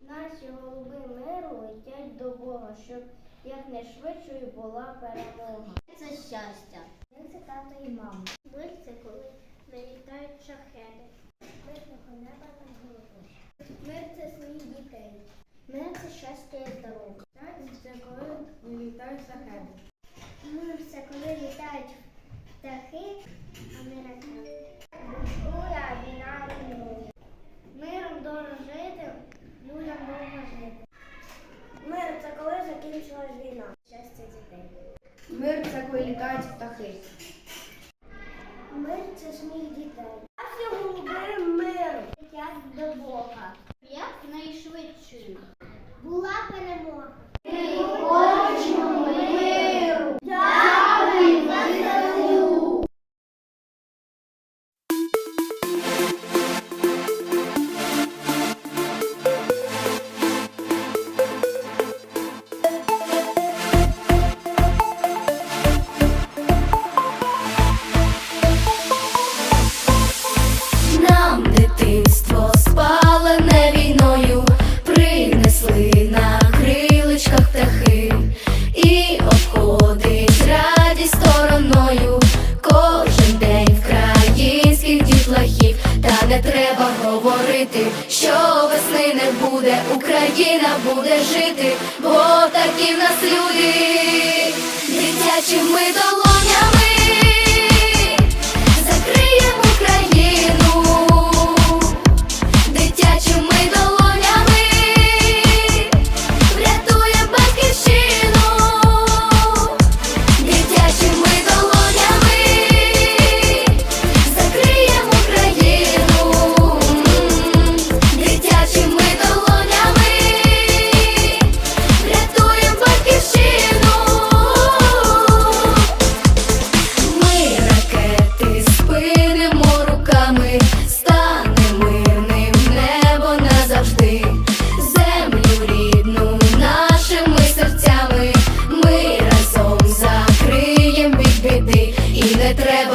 Наші голуби миру летять до Бога, щоб якнайшвидшою була перемога. Це щастя. Ми це тато і мама. Мир це коли налітають шахеди. Мирного неба над головою. Мир це сміх дітей. Мир це щастя і здоров'я. Це коли літають шахеди. Мир це коли літають птахи, а не ракети. Буржуя, війна руйнує. Миром дорожити, людям довго жити. Мир це коли закінчилась війна. Щастя дітей. Мир це птахи. Мир це сміх дітей. А сьогодні мир. Як до Бога. Як найшвидше. Була перемога. Дитинство спалене війною, принесли на криличках птахи і обходить радість стороною. Кожен день українських дітлахів, та не треба говорити, що весни не буде, Україна буде жити, бо такі в нас люди, дитячими долонями.